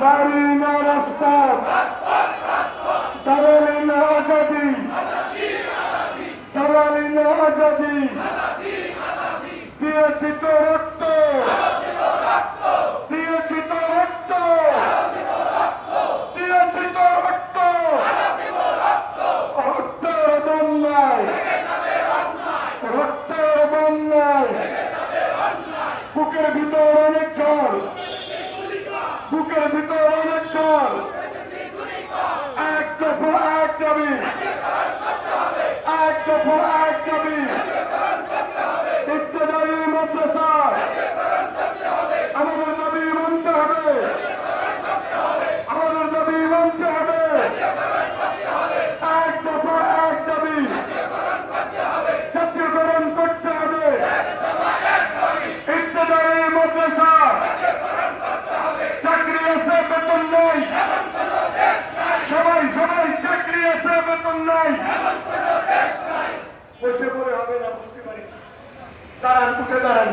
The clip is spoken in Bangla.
দাড়ি না রাজপথ দালালি না আজাদি। দালালি না আজাদি। দিয়েছি তো রক্ত। দিয়েছি তো রক্ত। দিয়েছি তো রক্ত। রক্তের ভিতর অনেক জল বুকের ভিতর 当然不知道